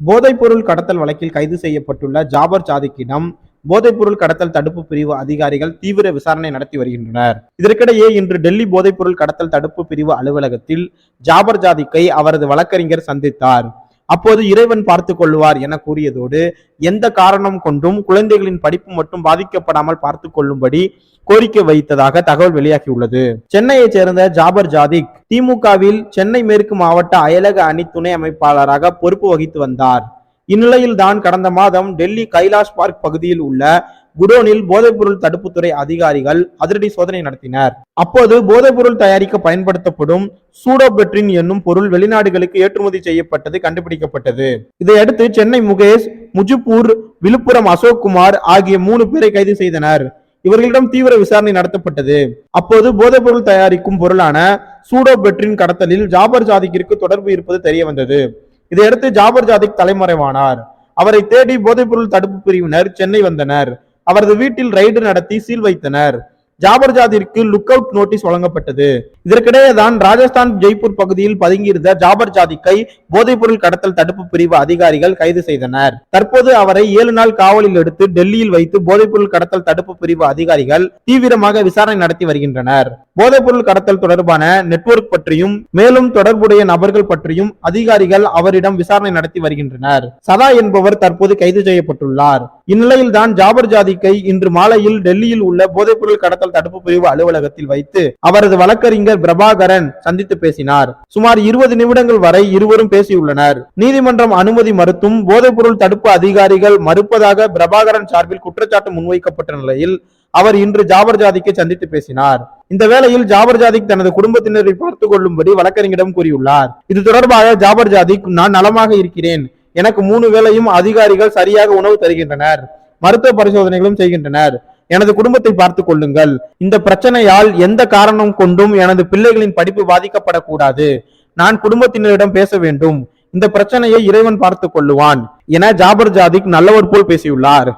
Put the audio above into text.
போதைப்பொருள் கடத்தல் வழக்கில் கைது செய்யப்பட்டுள்ள ஜாபர் சாதிக்கிடம் போதைப்பொருள் கடத்தல் தடுப்பு பிரிவு அதிகாரிகள் தீவிர விசாரணை நடத்தி வருகின்றனர். இதற்கிடையே இன்று டெல்லி போதைப்பொருள் கடத்தல் தடுப்பு பிரிவு அலுவலகத்தில் ஜாபர் ஜாதிக்கை அவரது வழக்கறிஞர் சந்தித்தார். அப்போது இறைவன் பார்த்து கொள்வார் என கூறியதோடு எந்த காரணம் கொண்டும் குழந்தைகளின் படிப்பு மட்டும் பாதிக்கப்படாமல் பார்த்து கொள்ளும்படி கோரிக்கை வைத்ததாக தகவல் வெளியாகியுள்ளது. சென்னையைச் சேர்ந்த ஜாபர் ஜாதிக் திமுகவில் சென்னை மேற்கு மாவட்ட அயலக அணி துணை அமைப்பாளராக பொறுப்பு வகித்து வந்தார். இந்நிலையில் தான் கடந்த மாதம் டெல்லி கைலாஷ் பார்க் பகுதியில் உள்ள குடோனில் போதைப்பொருள் தடுப்புத்துறை அதிகாரிகள் அதிரடி சோதனை நடத்தினர். அப்போது போதைப்பொருள் தயாரிக்க பயன்படுத்தப்படும் சூடோபெட்ரின் என்னும் பொருள் வெளிநாடுகளுக்கு ஏற்றுமதி செய்யப்பட்டது கண்டுபிடிக்கப்பட்டது. இதையடுத்து சென்னை முகேஷ் முஜிப்பூர் விழுப்புரம் அசோக்குமார் ஆகிய மூணு பேரை கைது செய்தனர். இவர்களிடம் தீவிர விசாரணை நடத்தப்பட்டது. அப்போது போதைப்பொருள் தயாரிக்கும் பொருளான சூடோபெட்ரின் கடத்தலில் ஜாபர் ஜாதிக்கிற்கு தொடர்பு இருப்பது தெரிய வந்தது இதையடுத்து ஜாபர் ஜாதிக் தலைமறைவானார். அவரை தேடி போதைப்பொருள் தடுப்பு பிரிவினர் சென்னை வந்தனர். அவரது வீட்டில் ரைடு நடத்தி சீல் வைத்தனர். ஜாபர் ஜாதிற்கு லுக் அவுட் நோட்டீஸ் வழங்கப்பட்டது. இதற்கிடையே தான் ராஜஸ்தான் ஜெய்ப்பூர் பகுதியில் பதுங்கியிருந்த ஜாபர் ஜாதிக்கை போதைப்பொருள் கடத்தல் தடுப்பு பிரிவு அதிகாரிகள் கைது செய்தனர். தற்போது அவரை ஏழு நாள் காவலில் எடுத்து டெல்லியில் வைத்து போதைப்பொருள் கடத்தல் தடுப்பு பிரிவு அதிகாரிகள் தீவிரமாக விசாரணை நடத்தி வருகின்றனர். போதைப்பொருள் கடத்தல் தொடர்பான நெட்வொர்க் பற்றியும் மேலும் தொடர்புடைய நபர்கள் பற்றியும் அதிகாரிகள் அவரிடம் விசாரணை நடத்தி வருகின்றனர். சதா என்பவர் தற்போது கைது செய்யப்பட்டுள்ளார். இந்நிலையில் தான் ஜாபர் ஜாதிக்கை இன்று மாலையில் டெல்லியில் உள்ள போதைப்பொருள் கடத்தல் தடுப்பு பிரிவு அலுவலகத்தில் வைத்து அவரது வழக்கறிஞர் பிரபாகரன் சந்தித்து பேசினார். சுமார் இருபது நிமிடங்கள் வரை இருவரும் பேசியுள்ளனர். நீதிமன்றம் அனுமதி மறுத்தும் போதைப்பொருள் தடுப்பு அதிகாரிகள் மறுப்பதாக பிரபாகரன் சார்பில் குற்றச்சாட்டு முன்வைக்கப்பட்ட நிலையில் அவர் இன்று ஜாபர் ஜாதிக்கை சந்தித்து பேசினார். இந்த வேளையில் ஜாபர் ஜாதிக் தனது குடும்பத்தினரை பார்த்துக் கொள்ளும்படி வழக்கறிஞரிடம் கூறியுள்ளார். இது தொடர்பாக ஜாபர் ஜாதிக் நான் நலமாக இருக்கிறேன். எனக்கு மூணு வேளையும் அதிகாரிகள் சரியாக உணவு தருகின்றனர். மருத்துவ பரிசோதனைகளும் செய்கின்றனர். எனது குடும்பத்தை பார்த்துக் கொள்ளுங்கள். இந்த பிரச்சனையால் எந்த காரணம் கொண்டும் எனது பிள்ளைகளின் படிப்பு பாதிக்கப்படக்கூடாது. நான் குடும்பத்தினரிடம் பேச வேண்டும். இந்த பிரச்சனையை இறைவன் பார்த்துக் கொள்ளுவான். என ஜாபர் ஜாதிக் நல்லவர் போல் பேசியுள்ளார்.